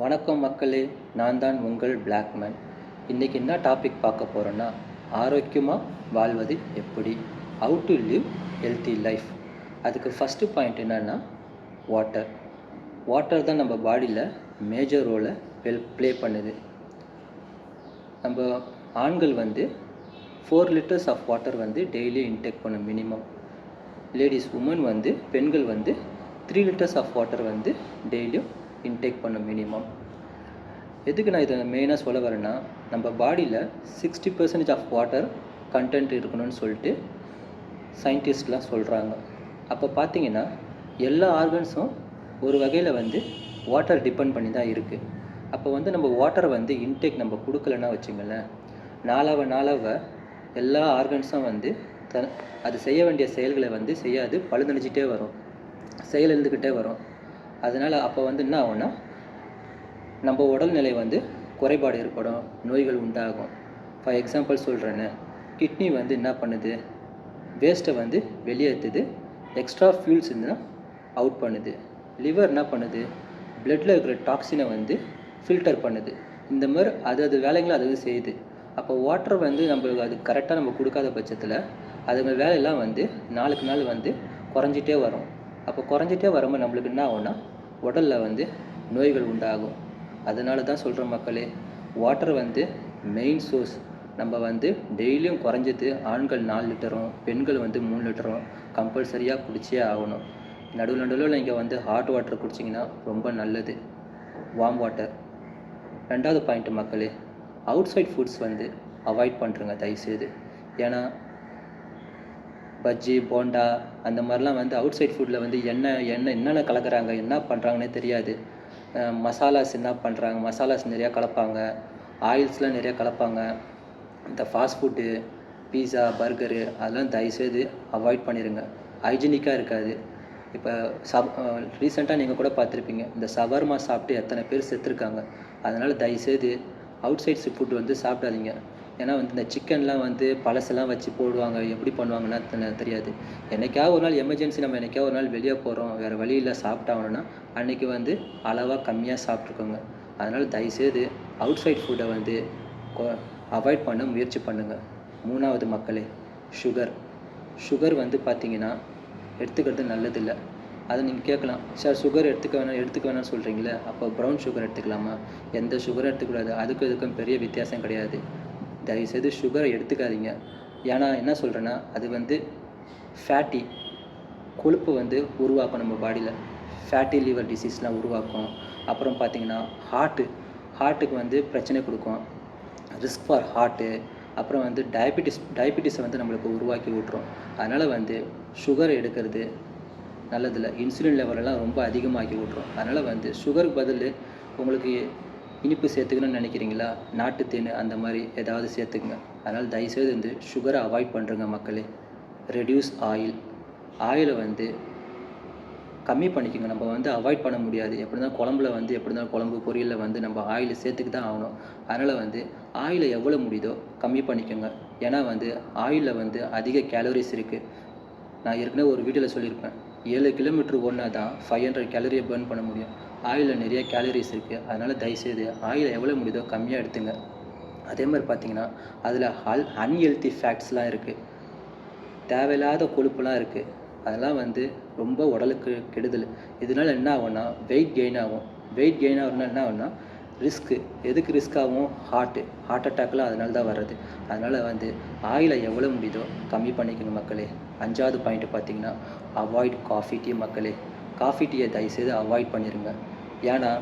வணக்கம் மக்களே நான் தான் உங்கள் பிளாக்மேன் இன்றைக்கி என்ன டாபிக் பார்க்க போகிறோன்னா ஆரோக்கியமாக வாழ்வது எப்படி? How to live healthy life அதுக்கு ஃபஸ்ட்டு பாயிண்ட் என்னென்னா வாட்டர் வாட்டர் தான் நம்ம பாடியில் மேஜர் ரோலை வெல் ப்ளே பண்ணுது. நம்ம ஆண்கள் வந்து ஃபோர் லிட்டர்ஸ் ஆஃப் வாட்டர் வந்து டெய்லி இன்டேக் பண்ணும் மினிமம் லேடிஸ் உமன் வந்து பெண்கள் வந்து த்ரீ லிட்டர்ஸ் ஆஃப் வாட்டர் வந்து டெய்லியும் இன்டேக் பண்ணும் மினிமம் எதுக்கு நான் இதை மெயினாக சொல்ல வரேன்னா நம்ம பாடியில் sixty percentage of water content இருக்கணும்னு சொல்லிட்டு சயின்டிஸ்ட்லாம் சொல்கிறாங்க அப்போ பார்த்தீங்கன்னா எல்லா ஆர்கன்ஸும் ஒரு வகையில் வந்து வாட்டர் டிபெண்ட் பண்ணி தான் இருக்குது அப்போ வந்து நம்ம வாட்டரை வந்து இன்டேக் நம்ம கொடுக்கலன்னா வச்சுங்களேன் நாளாவ நாளாவ எல்லா ஆர்கன்ஸும் வந்து த அது செய்ய வேண்டிய செயல்களை வந்து செய்யாது பழுதணிச்சிட்டே வரும். செயல் எழுந்துக்கிட்டே வரும். அதனால் அப்போ வந்து என்ன ஆகும்னா நம்ம உடல்நிலை வந்து குறைபாடு ஏற்படும் நோய்கள் உண்டாகும். ஃபார் எக்ஸாம்பிள் சொல்கிறேன்னு கிட்னி வந்து என்ன பண்ணுது? வேஸ்ட்டை வந்து வெளியேற்றுது எக்ஸ்ட்ரா ஃபியூல்ஸ் இருந்துன்னா அவுட் பண்ணுது. லிவர் என்ன பண்ணுது? பிளட்டில் இருக்கிற டாக்ஸினை வந்து ஃபில்டர் பண்ணுது. இந்த மாதிரி அது அது வேலைகளை அது அது செய்யுது. அப்போ வாட்டர் வந்து நம்மளுக்கு அது கரெக்டாக நம்ம கொடுக்காத பட்சத்தில் அதுங்க வேலையெல்லாம் வந்து நாளுக்கு நாள் வந்து குறைஞ்சிட்டே வரும். அப்போ குறைஞ்சிட்டே வரும்போது நம்மளுக்கு என்ன ஆகும்னா உடலில் வந்து நோய்கள் உண்டாகும். அதனால தான் சொல்கிற மக்களே வாட்டர் வந்து மெயின் சோர்ஸ் நம்ம வந்து டெய்லியும் குறைஞ்சது ஆண்கள் நாலு லிட்டரும் பெண்கள் வந்து மூணு லிட்டரும் கம்பல்சரியாக குடிச்சே ஆகணும். நடுவில் நடுவில் நீங்கள் வந்து ஹாட் வாட்டர் குடிச்சிங்கன்னா ரொம்ப நல்லது. வார்ம் வாட்டர் ரெண்டாவது பாயிண்ட் மக்களே அவுட் சைட் ஃபுட்ஸ் வந்து அவாய்ட் பண்ணுறங்க தயவுசெய்து. ஏன்னா பஜ்ஜி போண்டா அந்த மாதிரிலாம் வந்து அவுட் சைட் ஃபுட்டில் வந்து என்ன என்ன என்னென்ன கலக்குறாங்க என்ன பண்ணுறாங்கன்னே தெரியாது. மசாலாஸ் என்ன பண்ணுறாங்க மசாலாஸ் நிறையா கலப்பாங்க ஆயில்ஸ்லாம் நிறையா கலப்பாங்க. இந்த ஃபாஸ்ட் ஃபுட்டு பீஸா பர்கரு அதெல்லாம் தயவுசெய்து அவாய்ட் பண்ணிடுங்க ஹைஜீனிக்காக இருக்காது. இப்போ சப் ரீசெண்டாக நீங்கள் கூட பார்த்துருப்பீங்க. இந்த சவர்மா சாப்பிட்டு எத்தனை பேர் செத்துருக்காங்க. அதனால் தயவுசெய்து அவுட் சைட்ஸ் ஃபுட் வந்து சாப்பிடாதீங்க. ஏன்னா வந்து இந்த சிக்கன்லாம் வந்து பழசெல்லாம் வச்சு போடுவாங்க. எப்படி பண்ணுவாங்கன்னா தெரியாது. என்றைக்காவது ஒரு நாள் எமர்ஜென்சி நம்ம என்றைக்காவது ஒரு நாள் வெளியே போகிறோம் வேறு வழி இல்லை சாப்பிட்டாகணும்னா அன்றைக்கி வந்து அளவாக கம்மியாக சாப்பிட்ருக்கோங்க அதனால் தயவுசெய்து அவுட் சைட் ஃபுட்டை வந்து அவாய்ட் பண்ண முயற்சி பண்ணுங்கள் மூணாவது மக்களே சுகர் சுகர் வந்து பார்த்தீங்கன்னா எடுத்துக்கிறது நல்லதில்லை. அதை நீங்கள் கேட்கலாம். சார் சுகர் எடுத்துக்க வேணாம் எடுத்துக்க வேணாம்னு சொல்கிறீங்களே அப்போ ப்ரௌன் சுகர் எடுத்துக்கலாமா? எந்த சுகரும் எடுத்துக்கூடாது அதுக்கும் இதுக்கும் பெரிய வித்தியாசம் கிடையாது. தயவுசெய்து சுகரை எடுத்துக்காதீங்க. ஏன்னா என்ன சொல்கிறேன்னா அது வந்து ஃபேட்டி கொழுப்பு வந்து உருவாக்கும் நம்ம பாடியில் ஃபேட்டி லிவர் டிசீஸ்லாம் உருவாக்கும். அப்புறம் பார்த்தீங்கன்னா ஹார்ட்டு ஹார்ட்டுக்கு வந்து பிரச்சனை கொடுக்கும். ரிஸ்க் ஃபார் ஹார்ட்டு அப்புறம் வந்து டயபிட்டிஸ் டயபிட்டிஸை வந்து நம்மளுக்கு உருவாக்கி விட்ரும் அதனால் வந்து சுகர் எடுக்கிறது நல்லதில்லை. இன்சுலின் லெவலெல்லாம் ரொம்ப அதிகமாக்கி விட்ரும் அதனால் வந்து சுகருக்கு பதில் உங்களுக்கு இனிப்பு சேர்த்துக்கணும்னு நினைக்கிறீங்களா? நாட்டு தேன் அந்த மாதிரி ஏதாவது சேர்த்துக்குங்க. அதனால் தயவுசெய்து வந்து சுகரை அவாய்ட் பண்ணுறங்க மக்களே. ரெடியூஸ் ஆயில் ஆயிலை வந்து கம்மி பண்ணிக்கோங்க. நம்ம வந்து அவாய்ட் பண்ண முடியாது. எப்படி இருந்தாலும் குழம்புல வந்து எப்படி இருந்தாலும் குழம்பு பொரியலில் வந்து நம்ம ஆயில் சேர்த்துக்கு தான் ஆகணும். அதனால் வந்து ஆயிலை எவ்வளோ முடியுதோ கம்மி பண்ணிக்கோங்க. ஏன்னா வந்து ஆயிலில் வந்து அதிக கேலரிஸ் இருக்குது நான் ஏற்கனவே ஒரு வீடியோவில் சொல்லியிருப்பேன். ஏழு கிலோமீட்டர் ஓடினா தான் ஃபைவ் ஹண்ட்ரட் கேலரியை பர்ன் பண்ண முடியும். ஆயிலில் நிறைய கேலரிஸ் இருக்குது அதனால் தயவுசெய்து ஆயில் எவ்வளோ முடியுதோ கம்மியாக எடுத்துங்க. அதே மாதிரி பார்த்தீங்கன்னா அதில் அல் அன்ஹெல்த்தி ஃபேக்ட்ஸ்லாம் இருக்குது தேவையில்லாத கொழுப்புலாம் இருக்குது அதெல்லாம் வந்து ரொம்ப உடலுக்கு கெடுதல். இதனால என்ன ஆகும்னா வெயிட் கெயின் ஆகும். வெயிட் கெயின் ஆகும்னா என்ன ஆகும்னா ரிஸ்க்கு எதுக்கு ரிஸ்க் ஆகும்? ஹார்ட்டு ஹார்ட் அட்டாக்லாம் அதனால தான் வர்றது. அதனால் வந்து ஆயிலை எவ்வளோ முடியுதோ கம்மி பண்ணிக்கணும் மக்களே. அஞ்சாவது பாயிண்ட் பார்த்தீங்கன்னா அவாய்ட் காஃபி டீ மக்களே. காஃபி டீயை தயவுசெய்து அவாய்ட் பண்ணிடுங்க ஏன்னா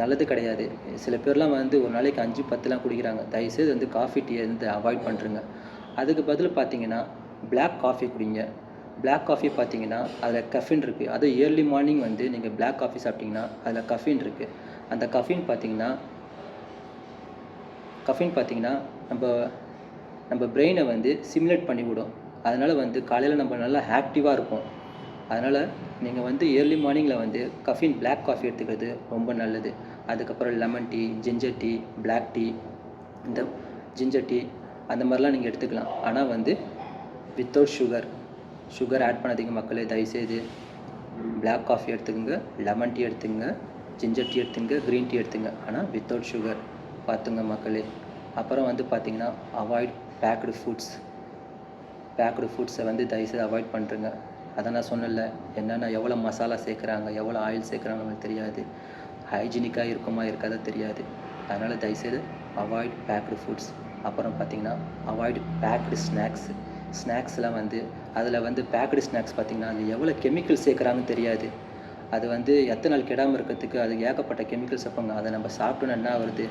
நல்லது கிடையாது. சில பேர்லாம் வந்து ஒரு நாளைக்கு அஞ்சு பத்துலாம் குடிக்கிறாங்க. தயவுசெய்து வந்து காஃபி டீயை வந்து அவாய்ட் பண்ணுறங்க அதுக்கு பதில் பார்த்தீங்கன்னா பிளாக் காஃபி குடிங்க. பிளாக் காஃபி பார்த்தீங்கன்னா அதில் கஃபின் இருக்குது அது ஏர்லி மார்னிங் வந்து நீங்கள் பிளாக் காஃபி சாப்பிட்டிங்கன்னா அதில் கஃபின் இருக்குது அந்த கஃபின் பார்த்தீங்கன்னா கஃபின் பார்த்தீங்கன்னா நம்ம நம்ம பிரெயினை வந்து சிமுலேட் பண்ணி விடும் அதனால் வந்து காலையில் நம்ம நல்லா ஆக்டிவாக இருப்போம். அதனால் நீங்கள் வந்து ஏர்லி மார்னிங்கில் வந்து கஃபின் பிளாக் காஃபி எடுத்துக்கிறது ரொம்ப நல்லது. அதுக்கப்புறம் lemon tea ginger tea black tea இந்த ஜிஞ்சர் டீ அந்த மாதிரிலாம் நீங்கள் எடுத்துக்கலாம். ஆனால் வந்து வித்தவுட் சுகர் சுகர் ஆட் பண்ணாதீங்க மக்களே. தயவுசெய்து பிளாக் காஃபி எடுத்துக்கோங்க லெமன் டீ எடுத்துக்கோங்க ஜிஞ்சர் டீ எடுத்துங்க க்ரீன் டீ எடுத்துங்க ஆனால் வித்தவுட் சுகர் பார்த்துங்க மக்களே. அப்புறம் வந்து பார்த்தீங்கன்னா அவாய்ட் பேக்டு ஃபுட்ஸ் பேக்டு ஃபுட்ஸை வந்து தயவுசெய்து அவாய்ட் பண்ணுறங்க அதை நான் சொன்னல என்னென்ன எவ்வளோ மசாலா சேர்க்குறாங்க எவ்வளோ ஆயில் சேர்க்குறாங்க நம்மளுக்கு தெரியாது. ஹைஜீனிக்காக இருக்குமா இருக்காதா தெரியாது. அதனால் தயவுசெய்து அவாய்ட் பேக்டு ஃபுட்ஸ் அப்புறம் பார்த்தீங்கன்னா அவாய்டு பேக்டு ஸ்நாக்ஸு ஸ்நாக்ஸ்லாம் வந்து அதில் வந்து பேக்டு ஸ்நாக்ஸ் பார்த்தீங்கன்னா அது எவ்வளோ கெமிக்கல் சேர்க்குறாங்கன்னு தெரியாது. அது வந்து எத்தனை நாள் கெடாமல் இருக்கிறதுக்கு அது ஏகப்பட்ட கெமிக்கல்ஸ் வைப்பாங்க. அதை நம்ம சாப்பிட்டோன்னா என்ன வருது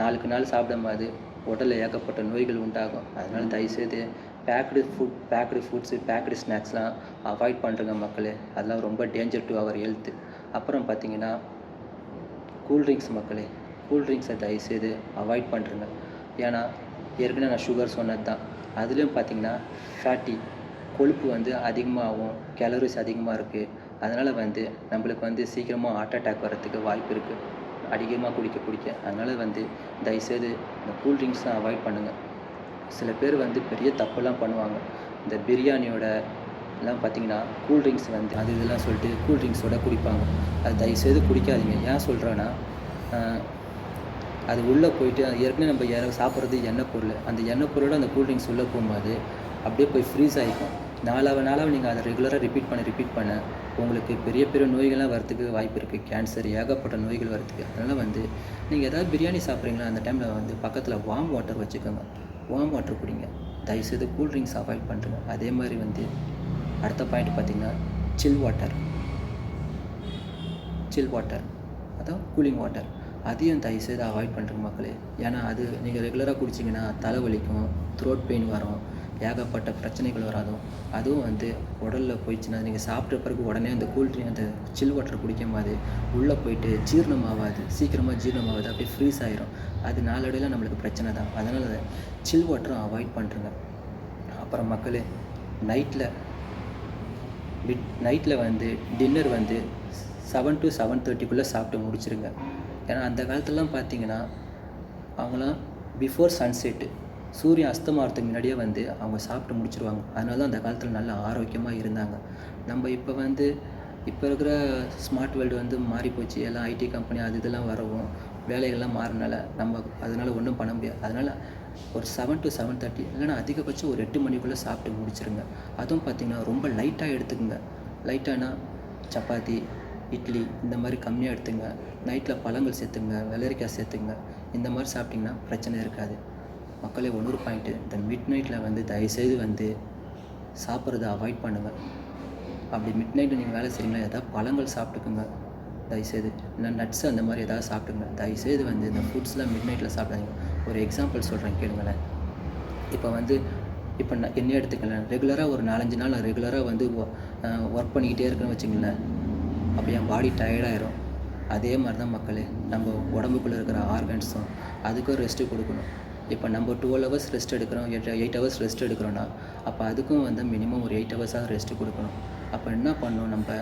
நாளுக்கு நாள் சாப்பிடும்போது உடலில் ஏகப்பட்ட நோய்கள் உண்டாகும். அதனால் தயவுசெய்து packed food packed foods packed ஸ்நாக்ஸ்லாம் அவாய்ட் பண்ணுறங்க மக்களே. அதெல்லாம் ரொம்ப டேஞ்சர் டு அவர் ஹெல்த்து அப்புறம் பார்த்தீங்கன்னா கூல்ட்ரிங்க்ஸ் மக்களே. கூல்ட்ரிங்க்ஸை தயவுசெய்து அவாய்ட் பண்ணுறங்க ஏன்னா ஏற்கனவே நான் சுகர் சொன்னது தான் அதுலேயும் பார்த்தீங்கன்னா ஃபேட்டி கொழுப்பு வந்து அதிகமாகும் கேலரிஸ் அதிகமாக இருக்குது அதனால் வந்து நம்மளுக்கு வந்து சீக்கிரமாக ஹார்ட் அட்டாக் வர்றதுக்கு வாய்ப்பு இருக்குது அதிகமாக குடிக்க குடிக்க. அதனால் வந்து தயவுசெய்து இந்த கூல்ட்ரிங்க்ஸ்லாம் அவாய்ட் பண்ணுங்கள் சில பேர் வந்து பெரிய தப்புலாம் பண்ணுவாங்க. இந்த பிரியாணியோட எல்லாம் பார்த்தீங்கன்னா கூல்ட்ரிங்க்ஸ் வந்து அது இதெல்லாம் சொல்லிட்டு கூல்ட்ரிங்க்ஸோட குடிப்பாங்க. அது தயவுசெய்து குடிக்காதீங்க. ஏன் சொல்கிறேன்னா அது உள்ளே போயிட்டு ஏற்கனவே நம்ம யாரோ சாப்பிட்றது எண்ணெய் பொருள். அந்த எண்ணெய் பொருளோட அந்த கூல்ட்ரிங்க்ஸ் உள்ளே போகும்போது அப்படியே போய் ஃப்ரீஸ் ஆகிக்கும் நாளாவ நாளாக நீங்கள் அதை ரெகுலராக ரிப்பீட் பண்ண ரிப்பீட் பண்ண. உங்களுக்கு பெரிய பெரிய நோய்கள்லாம் வரத்துக்கு வாய்ப்பு இருக்குது கேன்சர் ஏகப்பட்ட நோய்கள் வரத்துக்கு அதனால் வந்து நீங்கள் எதாவது பிரியாணி சாப்பிட்றீங்களா? அந்த டைமில் வந்து பக்கத்தில் வார்ம் வாட்டர் வச்சுக்கோங்க. வார்ம் வாட்டர் குடிங்க. தயவுசெய்து கூல்ட்ரிங்க்ஸ் அவாய்ட் பண்ணுறங்க அதே மாதிரி வந்து அடுத்த பாயிண்ட் பார்த்தீங்கன்னா சில் வாட்டர் சில் வாட்டர் அதான் கூலிங் வாட்டர் அதையும் தயவுசெய்து அவாய்ட் பண்ணுறங்க மக்களே. ஏன்னா அது நீங்கள் ரெகுலராக குடிச்சிங்கன்னா தலைவலிக்கும் த்ரோட் பெயின் வரும். ஏகப்பட்ட பிரச்சனைகள் வராதோ அதுவும் வந்து உடலில் போயிடுச்சுன்னா நீங்கள் சாப்பிட்ட பிறகு உடனே அந்த கூல்ட்ரிங் அந்த சில் வாட்டர் குடிக்கும் உள்ளே போயிட்டு ஜீரணம் ஆகாது சீக்கிரமாக ஜீரணம் ஆகாது அப்படியே ஃப்ரீஸ் ஆகிரும் அது நாளடைவில் நம்மளுக்கு பிரச்சனை தான். அதனால் சில் வாட்டரும் அவாய்ட் பண்ணுறங்க அப்புறம் மக்களே நைட்டில் மிட் நைட்டில் வந்து டின்னர் வந்து செவன் டு செவன் தேர்ட்டிக்குள்ளே சாப்பிட்டு முடிச்சிருங்க. ஏன்னா அந்த காலத்துலலாம் பார்த்தீங்கன்னா அவங்களாம் பிஃபோர் சன்செட்டு சூரியன் அஸ்தமாகறதுக்கு முன்னாடியே வந்து அவங்க சாப்பிட்டு முடிச்சிருவாங்க. அதனால தான் அந்த காலத்தில் நல்லா ஆரோக்கியமாக இருந்தாங்க. நம்ம இப்போ வந்து இப்போ இருக்கிற ஸ்மார்ட் வேர்ல்டு வந்து மாறி போச்சு. எல்லாம் ஐடி கம்பெனி அது இதெல்லாம் வரவும் வேலைகள்லாம் மாறினால நம்ம அதனால் ஒன்றும் பண்ண முடியாது. அதனால் ஒரு செவன் டு செவன் தேர்ட்டி இல்லைன்னா அதிகபட்சம் ஒரு எட்டு மணிக்குள்ளே சாப்பிட்டு முடிச்சிருங்க. அதுவும் பார்த்திங்கன்னா ரொம்ப லைட்டாக எடுத்துக்கோங்க. லைட்டானா சப்பாத்தி இட்லி இந்த மாதிரி கம்மியாக எடுத்துங்க. நைட்டில் பழங்கள் சேர்த்துங்க வெள்ளரிக்காய் சேர்த்துங்க. இந்த மாதிரி சாப்பிட்டிங்கன்னா பிரச்சனை இருக்காது. மக்களே ஒன்னொரு பாயிண்ட்டு இந்த மிட் நைட்டில் வந்து தயவுசெய்து வந்து சாப்பிட்றத அவாய்ட் பண்ணுங்கள் அப்படி மிட் நைட்டு நீங்கள் வேலை செய்யுங்களா ஏதாவது பழங்கள் சாப்பிட்டுக்குங்க. தயவுசெய்து. இல்லை நட்ஸ் அந்த மாதிரி ஏதாவது சாப்பிட்டுங்க தயவுசெய்து வந்து இந்த ஃபுட்ஸ்லாம் மிட் நைட்டில் சாப்பிடாதீங்க. ஒரு எக்ஸாம்பிள் சொல்கிறேன் கேளுங்களேன். இப்போ வந்து இப்போ நான் என்ன எடுத்துக்கலாம் ரெகுலராக ஒரு நாலஞ்சு நாள் ரெகுலராக வந்து ஒர்க் பண்ணிக்கிட்டே இருக்குன்னு வச்சுங்களேன் அப்போ என் பாடி டயர்டாயிரும் அதே மாதிரி தான் மக்களே நம்ம உடம்புக்குள்ளே இருக்கிற ஆர்கன்ஸும் அதுக்கும் ரெஸ்ட்டு கொடுக்கணும். இப்போ நம்ம டுவெல் ஹவர்ஸ் ரெஸ்ட் எடுக்கிறோம் எயிட் எயிட் ஹவர்ஸ் ரெஸ்ட் எடுக்கிறோன்னா அப்போ அதுக்கும் வந்து மினிமம் ஒரு எயிட் ஹவர்ஸாக ரெஸ்ட்டு கொடுக்கணும். அப்போ என்ன பண்ணணும் நம்ம?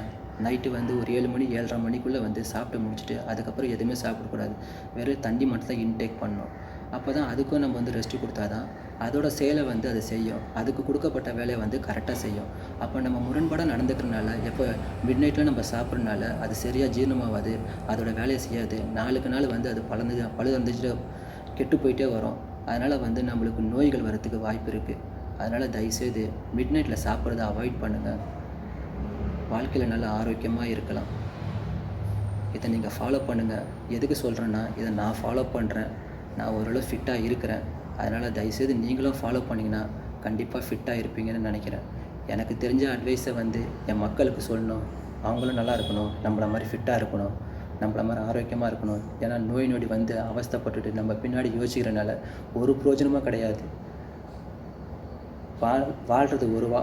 நைட்டு வந்து ஒரு ஏழு மணி ஏழரை மணிக்குள்ளே வந்து சாப்பிட்டு முடிச்சுட்டு அதுக்கப்புறம் எதுவுமே சாப்பிடக்கூடாது வெறும் தண்ணி மட்டும் தான் இன்டேக் பண்ணணும். அப்போ தான் அதுக்கும் நம்ம வந்து ரெஸ்ட்டு கொடுத்தா தான் அதோட செயலை வந்து அது செய்யும். அதுக்கு கொடுக்கப்பட்ட வேலையை வந்து கரெக்டாக செய்யும். அப்போ நம்ம முரண்பாடாக நடந்துக்கிறனால எப்போ மிட் நைட்டில் நம்ம சாப்பிட்றனால அது சரியாக ஜீரணமாகாது அதோட வேலையை செய்யாது நாளுக்கு நாள் வந்து அது பழந்து பழுதந்துட்டு கெட்டு போயிட்டே வரும். அதனால் வந்து நம்மளுக்கு நோய்கள் வரத்துக்கு வாய்ப்பு இருக்குது அதனால் தயவுசெய்து மிட் நைட்டில் சாப்பிட்றத அவாய்ட் பண்ணுங்கள் வாழ்க்கையில் நல்லா ஆரோக்கியமாக இருக்கலாம். இதை நீங்கள் ஃபாலோ பண்ணுங்கள் எதுக்கு சொல்கிறேன்னா இதை நான் ஃபாலோ பண்ணுறேன் நான் ஓரளவு ஃபிட்டாக இருக்கிறேன். அதனால் தயவுசெய்து நீங்களும் ஃபாலோ பண்ணிங்கன்னா கண்டிப்பாக ஃபிட்டாக இருப்பீங்கன்னு நினைக்கிறேன். எனக்கு தெரிஞ்ச அட்வைஸை வந்து என் மக்களுக்கு சொல்லணும். அவங்களும் நல்லா இருக்கணும். நம்மள மாதிரி ஃபிட்டாக இருக்கணும். நம்மள மாதிரி ஆரோக்கியமாக இருக்கணும். ஏன்னா நோய் நொடி வந்து அவஸ்தைப்பட்டுட்டு நம்ம பின்னாடி யோசிக்கிறனால ஒரு பிரயோஜனமும் கிடையாது. வாழ் வாழ்கிறது ஒரு வா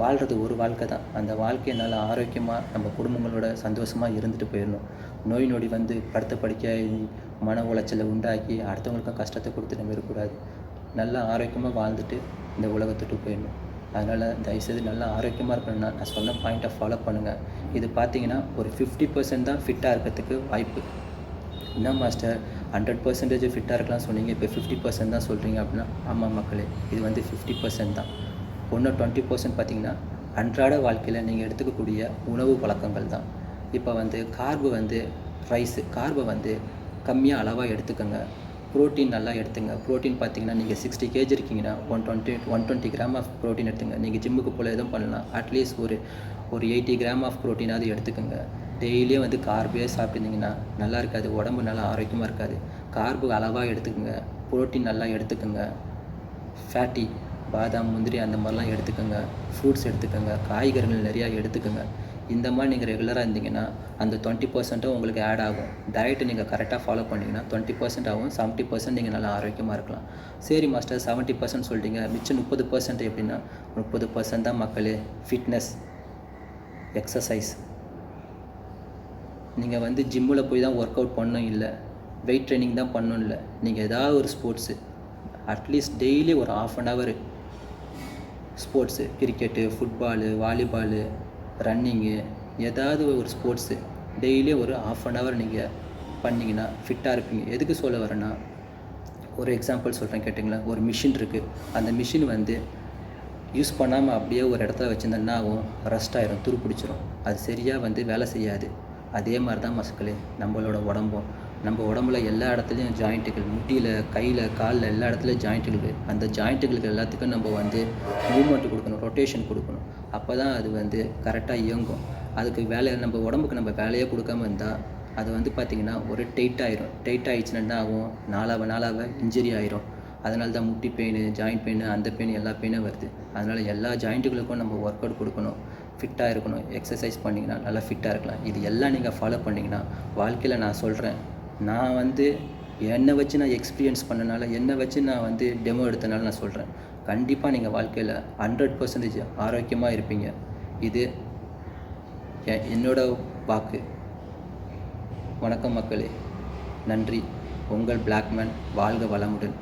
வாழ்கிறது ஒரு வாழ்க்கை தான். அந்த வாழ்க்கையை நல்லா ஆரோக்கியமாக நம்ம குடும்பங்களோட சந்தோஷமாக இருந்துட்டு போயிடணும். நோய் நொடி வந்து படுத்த படிக்க மன உளைச்சலை உண்டாக்கி அடுத்தவங்களுக்கும் கஷ்டத்தை கொடுத்து நம்ம இருக்கக்கூடாது. நல்லா ஆரோக்கியமாக வாழ்ந்துட்டு இந்த உலகத்துட்டு போயிடணும். அதனால் தயவுசெய்து நல்லா ஆரோக்கியமாக இருக்கணும்னா நான் சொன்ன பாயிண்ட்டை ஃபாலோ பண்ணுங்கள் இது பார்த்தீங்கன்னா ஒரு ஃபிஃப்டி பர்சன்ட் தான் ஃபிட்டாக இருக்கிறதுக்கு வாய்ப்பு. என்ன மாஸ்டர் ஹண்ட்ரட் பர்சன்டேஜ் ஃபிட்டாக இருக்கலாம் சொன்னீங்க இப்போ ஃபிஃப்டி பர்சன்ட் தான் சொல்கிறீங்க அப்படின்னா ஆமாம் மக்களே இது வந்து ஃபிஃப்டி பர்சன்ட் தான். ஒன்று டுவெண்ட்டி பர்சன்ட் பார்த்தீங்கன்னா அன்றாட வாழ்க்கையில் நீங்கள் எடுத்துக்கக்கூடிய உணவு பழக்கங்கள் தான். இப்போ வந்து கார்பு வந்து ரைஸு கார்பை வந்து கம்மியாக அளவாக எடுத்துக்கோங்க. ப்ரோட்டீன் நல்லா எடுத்துங்க. ப்ரோட்டீன் பார்த்தீங்கன்னா நீங்கள் சிக்ஸ்டி கேஜி இருக்கீங்கன்னா one twenty one twenty gram of protein எடுத்துங்க. நீங்கள் ஜிம்முக்கு போல எதுவும் பண்ணலாம். அட்லீஸ்ட் ஒரு ஒரு எயிட்டி கிராம் ஆஃப் ப்ரோட்டீனாவது எடுத்துக்கோங்க. டெய்லியும் வந்து கார்பே சாப்பிட்டுருந்தீங்கன்னா நல்லா இருக்காது. உடம்பு நல்லா ஆரோக்கியமாக இருக்காது. கார்பு அளவாக எடுத்துக்கோங்க. ப்ரோட்டீன் நல்லா எடுத்துக்கோங்க. ஃபேட்டி பாதாம் முந்திரி அந்த மாதிரிலாம் எடுத்துக்கோங்க. ஃப்ரூட்ஸ் எடுத்துக்கோங்க. காய்கறிகள் நிறையா எடுத்துக்கோங்க. இந்த மாதிரி நீங்கள் ரெகுலராக இருந்தீங்கன்னா அந்த டுவெண்ட்டி பர்சன்ட்டும் உங்களுக்கு ஆட் ஆகும். டயட்டை நீங்கள் கரெக்டாக ஃபாலோ பண்ணிங்கன்னா டுவெண்ட்டி பர்சன்ட் ஆகும் செவன்ட்டி பர்சன்ட் நீங்கள் நல்லா ஆரோக்கியமாக இருக்கலாம். சரி மாஸ்டர் செவன்ட்டி பர்சன்ட் சொல்லிட்டீங்க மிச்சம் முப்பது பர்சன்ட் எப்படின்னா முப்பது பர்சன்ட் தான் மக்களே ஃபிட்னஸ் எக்ஸசைஸ் நீங்கள் வந்து ஜிம்மில் போய் தான் ஒர்க் அவுட் பண்ணணும் இல்லை வெயிட் ட்ரைனிங் தான் பண்ணணும் இல்லை நீங்கள் ஏதாவது ஒரு ஸ்போர்ட்ஸு அட்லீஸ்ட் டெய்லி ஒரு half an hour sports cricket football volleyball running ஏதாவது ஒரு ஸ்போர்ட்ஸு டெய்லி ஒரு ஆஃப் அன் ஹவர் நீங்கள் பண்ணிங்கன்னா ஃபிட்டாக இருப்பீங்க. எதுக்கு சொல்ல வரேன்னா ஒரு எக்ஸாம்பிள் சொல்கிறேன் கேட்டிங்களா? ஒரு மிஷின் இருக்குது அந்த மிஷின் வந்து யூஸ் பண்ணாமல் அப்படியே ஒரு இடத்துல வச்சுருந்தேன்னா ஆகும்? ரஸ்ட் ஆகிரும் துரு பிடிச்சிரும். அது சரியாக வந்து வேலை செய்யாது. அதே மாதிரி தான் மசுக்களே நம்மளோட உடம்பும். நம்ம உடம்புல எல்லா இடத்துலையும் ஜாயிண்ட்டுகள் முட்டியில் கையில் காலில் எல்லா இடத்துலையும் ஜாயிண்ட்டுகள் அந்த ஜாயிண்ட்டுகளுக்கு எல்லாத்துக்கும் நம்ம வந்து மூவ்மெண்ட் கொடுக்கணும் ரொட்டேஷன் கொடுக்கணும். அப்போ தான் அது வந்து கரெக்டாக இயங்கும். அதுக்கு வேலை நம்ம உடம்புக்கு நம்ம வேலையே கொடுக்காம இருந்தால் அது வந்து பார்த்திங்கன்னா ஒரு டைட் ஆயிரும். டைட் ஆயிடுச்சுன்னா என்ன ஆகும்? நாளாக நாளாக இன்ஜுரி ஆயிரும். அதனால தான் முட்டி பெயின் ஜாயிண்ட் பெயின் அந்த பெயின் எல்லா பெயினும் வருது. அதனால் எல்லா ஜாயிண்ட்டுகளுக்கும் நம்ம ஒர்க் அவுட் கொடுக்கணும். ஃபிட்டாக இருக்கணும். எக்ஸசைஸ் பண்ணிங்கன்னா நல்லா ஃபிட்டாக இருக்கலாம். இது எல்லாம் நீங்கள் ஃபாலோ பண்ணிங்கன்னா வாழ்க்கையில் நான் சொல்கிறேன் நான் வந்து என்னை வச்சு நான் எக்ஸ்பீரியன்ஸ் பண்ணனால என்னை வச்சு நான் வந்து டெமோ எடுத்தனால நான் சொல்கிறேன் கண்டிப்பாக நீங்கள் வாழ்க்கையில் ஹண்ட்ரட் பர்சன்டேஜ் ஆரோக்கியமாக இருப்பீங்க. இது என்னோட வாக்கு. வணக்கம் மக்களே. நன்றி. உங்கள் பிளாக்மேன் வாழ்க வளமுடன்.